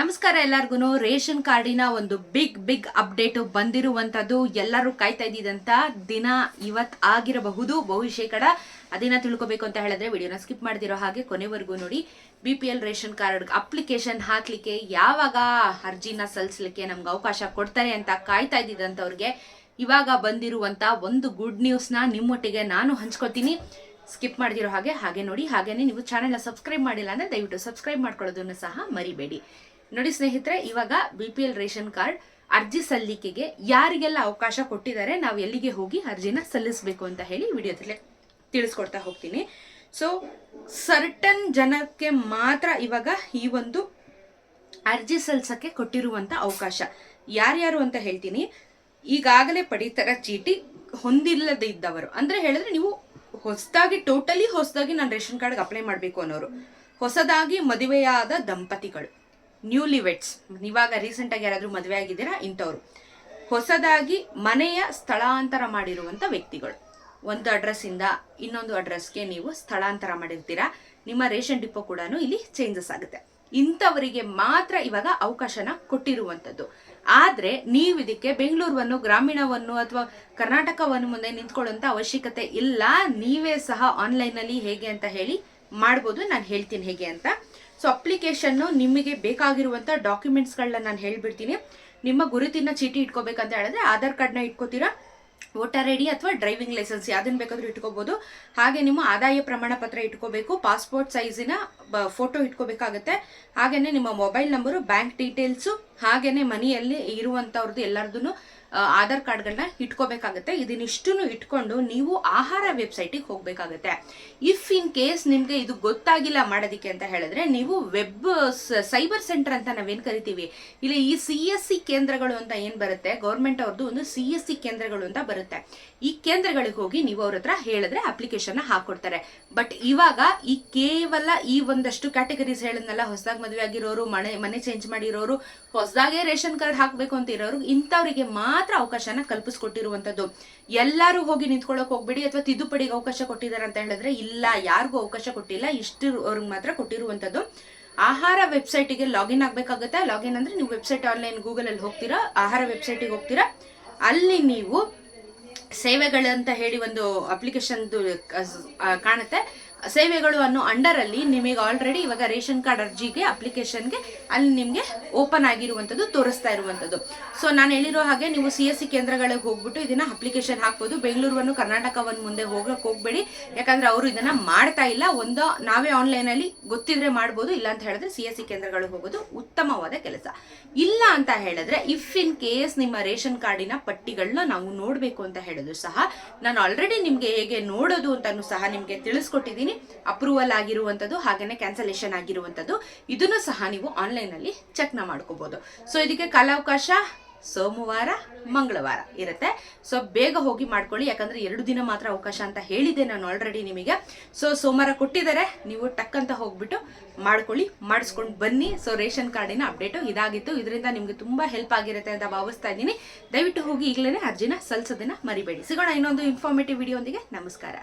ನಮಸ್ಕಾರ ಎಲ್ಲರಿಗೂ ರೇಷನ್ ಕಾರ್ಡಿನ ಒಂದು ಬಿಗ್ ಬಿಗ್ ಅಪ್ಡೇಟ್ ಬಂದಿರುವಂತದ್ದು ಎಲ್ಲರೂ ಕಾಯ್ತಾ ಇದ್ದಿದಂತ ದಿನ ಇವತ್ ಆಗಿರಬಹುದು. ಬಹುಶೇಕಡ ಅದೇನ ತಿಳ್ಕೊಬೇಕು ಅಂತ ಹೇಳಿದ್ರೆ ವಿಡಿಯೋನ ಸ್ಕಿಪ್ ಮಾಡ್ತಿರೋ ಹಾಗೆ ಕೊನೆವರೆಗೂ ನೋಡಿ. B P L ration card application ಹಾಕ್ಲಿಕ್ಕೆ ಯಾವಾಗ ಅರ್ಜಿನ ಸಲ್ಲಿಸ್ಲಿಕ್ಕೆ ನಮ್ಗೆ ಅವಕಾಶ ಕೊಡ್ತಾರೆ ಅಂತ ಕಾಯ್ತಾ ಇದ್ದಿದ್ದಂಥವ್ರಿಗೆ ಇವಾಗ ಬಂದಿರುವಂತ ಒಂದು ಗುಡ್ ನ್ಯೂಸ್ನ ನಿಮ್ಮೊಟ್ಟಿಗೆ ನಾನು ಹಂಚ್ಕೋತೀನಿ ಸ್ಕಿಪ್ ಮಾಡಿದಿರೋ ಹಾಗೆ ಹಾಗೆ ನೋಡಿ. ಹಾಗೇನೆ ನೀವು ಚಾನೆಲ್ನ ಸಬ್ಸ್ಕ್ರೈಬ್ ಮಾಡಿಲ್ಲ ಅಂದ್ರೆ ದಯವಿಟ್ಟು ಸಬ್ಸ್ಕ್ರೈಬ್ ಮಾಡ್ಕೊಳ್ಳೋದನ್ನು ಸಹ ಮರಿಬೇಡಿ. ನೋಡಿ ಸ್ನೇಹಿತರೆ, ಇವಾಗ B P L ration card ಅರ್ಜಿ ಸಲ್ಲಿಕೆಗೆ ಯಾರಿಗೆಲ್ಲ ಅವಕಾಶ ಕೊಟ್ಟಿದ್ದಾರೆ, ನಾವು ಎಲ್ಲಿಗೆ ಹೋಗಿ ಅರ್ಜಿನ ಸಲ್ಲಿಸಬೇಕು ಅಂತ ಹೇಳಿ ವಿಡಿಯೋದಲ್ಲಿ ತಿಳಿಸ್ಕೊಡ್ತಾ ಹೋಗ್ತೀನಿ. ಸೊ ಸರ್ಟನ್ ಜನಕ್ಕೆ ಮಾತ್ರ ಇವಾಗ ಈ ಒಂದು ಅರ್ಜಿ ಸಲ್ಲಿಸಕ್ಕೆ ಕೊಟ್ಟಿರುವಂತ ಅವಕಾಶ. ಯಾರ್ಯಾರು ಅಂತ ಹೇಳ್ತೀನಿ. ಈಗಾಗಲೇ ಪಡಿತರ ಚೀಟಿ ಹೊಂದಿಲ್ಲದೆ ಇದ್ದವರು. ಅಂದ್ರೆ ಹೇಳಿದ್ರೆ ನೀವು ಹೊಸದಾಗಿ ಟೋಟಲಿ ಹೊಸದಾಗಿ ನಾನು ರೇಷನ್ ಕಾರ್ಡ್ಗೆ ಅಪ್ಲೈ ಮಾಡಬೇಕು ಅನ್ನೋರು. ಹೊಸದಾಗಿ ಮದುವೆಯಾದ ದಂಪತಿಗಳು. ನ್ಯೂಲಿ ವೆಟ್ಸ್ ಇವಾಗ ರೀಸೆಂಟಾಗಿ ಯಾರಾದರೂ ಮದುವೆ ಆಗಿದ್ದೀರಾ? ಇಂಥವ್ರು. ಹೊಸದಾಗಿ ಮನೆಯ ಸ್ಥಳಾಂತರ ಮಾಡಿರುವಂಥ ವ್ಯಕ್ತಿಗಳು. ಒಂದು ಅಡ್ರೆಸ್ಸಿಂದ ಇನ್ನೊಂದು ಅಡ್ರೆಸ್ಗೆ ನೀವು ಸ್ಥಳಾಂತರ ಮಾಡಿರ್ತೀರಾ? ನಿಮ್ಮ ರೇಷನ್ ಡಿಪೋ ಕೂಡ ಇಲ್ಲಿ ಚೇಂಜಸ್ ಆಗುತ್ತೆ. ಇಂಥವರಿಗೆ ಮಾತ್ರ ಇವಾಗ ಅವಕಾಶನ ಕೊಟ್ಟಿರುವಂಥದ್ದು. ಆದ್ರೆ ನೀವು ಇದಕ್ಕೆ ಬೆಂಗಳೂರನ್ನು, ಗ್ರಾಮೀಣವನ್ನು ಅಥವಾ ಕರ್ನಾಟಕವನ್ನು ಮುಂದೆ ನಿಂತ್ಕೊಳ್ಳುವಂತ ಅವಶ್ಯಕತೆ ಇಲ್ಲ. ನೀವೇ ಸಹ ಆನ್ಲೈನ್ ಅಲ್ಲಿ ಹೇಗೆ ಅಂತ ಹೇಳಿ ಮಾಡ್ಬೋದು. ನಾನು ಹೇಳ್ತೀನಿ ಹೇಗೆ ಅಂತ. ಸೊ ಅಪ್ಲಿಕೇಶನ್ನು ನಿಮಗೆ ಬೇಕಾಗಿರುವಂತ ಡಾಕ್ಯುಮೆಂಟ್ಸ್ಗಳನ್ನ ನಾನು ಹೇಳ್ಬಿಡ್ತೀನಿ ನಿಮ್ಮ ಗುರುತಿನ ಚೀಟಿ ಇಟ್ಕೋಬೇಕಂತ ಹೇಳಿದ್ರೆ ಆಧಾರ್ ಕಾರ್ಡ್ನ ಇಟ್ಕೋತೀರಾ ವೋಟರ್ ಐ ಡಿ ಅಥವಾ ಡ್ರೈವಿಂಗ್ ಲೈಸೆನ್ಸ್ ಯಾವ್ದನ್ನ ಬೇಕಾದರೂ ಇಟ್ಕೋಬೋದು ಹಾಗೆ ನಿಮ್ಮ ಆದಾಯ ಪ್ರಮಾಣ ಪತ್ರ ಇಟ್ಕೋಬೇಕು ಪಾಸ್ಪೋರ್ಟ್ ಸೈಜಿನ ಫೋಟೋ ಇಟ್ಕೋಬೇಕಾಗತ್ತೆ ಹಾಗೆಯೇ ನಿಮ್ಮ ಮೊಬೈಲ್ ನಂಬರು ಬ್ಯಾಂಕ್ ಡೀಟೇಲ್ಸು ಹಾಗೆಯೇ ಮನೆಯಲ್ಲಿ ಇರುವಂಥವ್ರದ್ದು ಎಲ್ಲರದ್ದು ಆಧಾರ್ ಕಾರ್ಡ್ಗಳನ್ನ ಇಟ್ಕೋಬೇಕಾಗುತ್ತೆ. ಇದನ್ನಿಷ್ಟನ್ನು ಇಟ್ಕೊಂಡು ನೀವು ಆಹಾರ ವೆಬ್ಸೈಟಿಗೆ ಹೋಗಬೇಕಾಗುತ್ತೆ. ಇಫ್ ಇನ್ ಕೇಸ್ ನಿಮಗೆ ಇದು ಗೊತ್ತಾಗಿಲ್ಲ ಮಾಡೋದಕ್ಕೆ ಅಂತ ಹೇಳಿದ್ರೆ, ನೀವು ವೆಬ್ ಸೈಬರ್ ಸೆಂಟರ್ ಅಂತ ನಾವೇನು ಕರಿತೀವಿ? ಇಲ್ಲಿ ಈ ಸಿ ಎಸ್ ಸಿ ಕೇಂದ್ರಗಳು ಅಂತ ಏನು ಬರುತ್ತೆ? ಗೌರ್ಮೆಂಟ್ ಅವ್ರದ್ದು ಒಂದು ಸಿ ಎಸ್ ಸಿ ಕೇಂದ್ರಗಳು ಅಂತ ಬರುತ್ತೆ. ಈ ಕೇಂದ್ರಗಳಿಗೆ ಹೋಗಿ ನೀವು ಅವ್ರ ಹತ್ರ ಹೇಳಿದ್ರೆ ಅಪ್ಲಿಕೇಶನ್ ಹಾಕೊಡ್ತಾರೆ. ಬಟ್ ಇವಾಗ ಈ ಕೇವಲ ಈ ಒಂದಷ್ಟು ಕ್ಯಾಟಗರೀಸ್ ಹೇಳಿದ್ನಲ್ಲ, ಹೊಸದಾಗಿ ಮದುವೆ ಆಗಿರೋರು, ಮನೆ ಮನೆ ಚೇಂಜ್ ಮಾಡಿರೋರು, ಹೊಸದಾಗೆ ರೇಷನ್ ಕಾರ್ಡ್ ಹಾಕಬೇಕು ಅಂತ ಇರೋರು, ಇಂಥವ್ರಿಗೆ ಮಾತ್ರ ಅವಕಾಶನ ಕಲ್ಪಿಸ್ಕೊಟ್ಟಿರುವಂತದ್ದು. ಎಲ್ಲರೂ ಹೋಗಿ ನಿಂತ್ಕೊಳ್ಳೋಕೆ ಹೋಗ್ಬೇಡಿ ಅಥವಾ ತಿದ್ದುಪಡಿಗೆ ಅವಕಾಶ ಕೊಟ್ಟಿದ್ದಾರೆ ಅಂತ ಹೇಳಿದ್ರೆ ಇಲ್ಲ, ಯಾರಿಗೂ ಅವಕಾಶ ಕೊಟ್ಟಿಲ್ಲ ಇಷ್ಟು ಅವ್ರಿಗೆ ಮಾತ್ರ ಕೊಟ್ಟಿರುವಂತದ್ದು. ಆಹಾರ ವೆಬ್ಸೈಟಿಗೆ ಲಾಗಿನ್ ಆಗ್ಬೇಕಾಗುತ್ತೆ. ಲಾಗಿನ್ ಅಂದ್ರೆ ನೀವು ವೆಬ್ಸೈಟ್ ಆನ್ಲೈನ್ ಗೂಗಲಲ್ಲಿ ಹೋಗ್ತೀರಾ, ಆಹಾರ ವೆಬ್ಸೈಟಿಗೆ ಹೋಗ್ತೀರಾ. ಅಲ್ಲಿ ನೀವು ಸೇವೆಗಳಂತ ಹೇಳಿ ಒಂದು ಅಪ್ಲಿಕೇಶನ್ದು ಕಾಣುತ್ತೆ. ಸೇವೆಗಳು ಅನ್ನೋ ಅಂಡರ್ ಅಲ್ಲಿ ನಿಮಗೆ ಆಲ್ರೆಡಿ ಇವಾಗ ರೇಷನ್ ಕಾರ್ಡ್ ಅರ್ಜಿಗೆ ಅಪ್ಲಿಕೇಶನ್ಗೆ ಅಲ್ಲಿ ನಿಮಗೆ ಓಪನ್ ಆಗಿರುವಂತದ್ದು ತೋರಿಸ್ತಾ ಇರುವಂತದ್ದು ಸೊ ನಾನು ಹೇಳಿರೋ ಹಾಗೆ ನೀವು ಸಿ ಎಸ್ ಸಿ ಕೇಂದ್ರಗಳಿಗೆ ಹೋಗ್ಬಿಟ್ಟು ಇದನ್ನ ಅಪ್ಲಿಕೇಶನ್ ಹಾಕ್ಬೋದು. ಬೆಂಗಳೂರನ್ನು, ಕರ್ನಾಟಕವನ್ನು ಮುಂದೆ ಹೋಗಕ್ಕೆ ಹೋಗಬೇಡಿ. ಯಾಕಂದ್ರೆ ಅವರು ಇದನ್ನ ಮಾಡ್ತಾ ಇಲ್ಲ. ಒಂದು, ನಾವೇ ಆನ್ಲೈನ್ ಅಲ್ಲಿ ಗೊತ್ತಿದ್ರೆ ಮಾಡ್ಬೋದು. ಇಲ್ಲ ಅಂತ ಹೇಳಿದ್ರೆ ಸಿ ಎಸ್ ಸಿ ಕೇಂದ್ರಗಳಿಗೆ ಹೋಗೋದು ಉತ್ತಮವಾದ ಕೆಲಸ. ಇಲ್ಲ ಅಂತ ಹೇಳಿದ್ರೆ ಇಫ್ ಇನ್ ಕೇಸ್ ನಿಮ್ಮ ರೇಷನ್ ಕಾರ್ಡಿನ ಪಟ್ಟಿಗಳನ್ನ ನಾವು ನೋಡಬೇಕು ಅಂತ ಹೇಳಿದ್ರು ಸಹ, ನಾನು ಆಲ್ರೆಡಿ ನಿಮಗೆ ಹೇಗೆ ನೋಡೋದು ಅಂತಲೂ ಸಹ ನಿಮಗೆ ತಿಳಿಸ್ಕೊಟ್ಟಿದ್ದೀನಿ. ಅಪ್ರೂವಲ್ ಆಗಿರುವಂತದ್ದು ಹಾಗೆಯೇ ಕ್ಯಾನ್ಸಲೇಷನ್ ಆಗಿರುವಂತದ್ದು, ಇದನ್ನು ಸಹ ನೀವು ಆನ್ಲೈನ್ ಅಲ್ಲಿ ಚೆಕ್ನ ಮಾಡ್ಕೋಬೋದು. ಸೊ ಇದಕ್ಕೆ ಕಾಲಾವಕಾಶ ಸೋಮವಾರ, ಮಂಗಳವಾರ ಇರುತ್ತೆ. ಸೊ ಬೇಗ ಹೋಗಿ ಮಾಡ್ಕೊಳ್ಳಿ, ಯಾಕಂದ್ರೆ ಎರಡು ದಿನ ಮಾತ್ರ ಅವಕಾಶ ಅಂತ ಹೇಳಿದೆ ನಾನು ಆಲ್ರೆಡಿ ನಿಮಗೆ. ಸೊ ಸೋಮವಾರ ಕೊಟ್ಟಿದ್ದಾರೆ, ನೀವು ಟಕ್ಕಂತ ಹೋಗ್ಬಿಟ್ಟು ಮಾಡ್ಕೊಳ್ಳಿ, ಮಾಡಿಸ್ಕೊಂಡು ಬನ್ನಿ. ಸೊ ರೇಷನ್ ಕಾರ್ಡಿನ ಅಪ್ಡೇಟು ಇದಾಗಿತ್ತು. ಇದರಿಂದ ನಿಮ್ಗೆ ತುಂಬಾ ಹೆಲ್ಪ್ ಆಗಿರುತ್ತೆ ಅಂತ ಭಾವಿಸ್ತಾ ಇದ್ದೀನಿ. ದಯವಿಟ್ಟು ಹೋಗಿ ಈಗಲೇ ಅರ್ಜಿನ ಸಲ್ಲಿಸೋದನ್ನ ಮರಿಬೇಡಿ. ಸಿಗೋಣ ಇನ್ನೊಂದು ಇನ್ಫಾರ್ಮೇಟಿವ್ ವಿಡಿಯೋ ನಮಸ್ಕಾರ.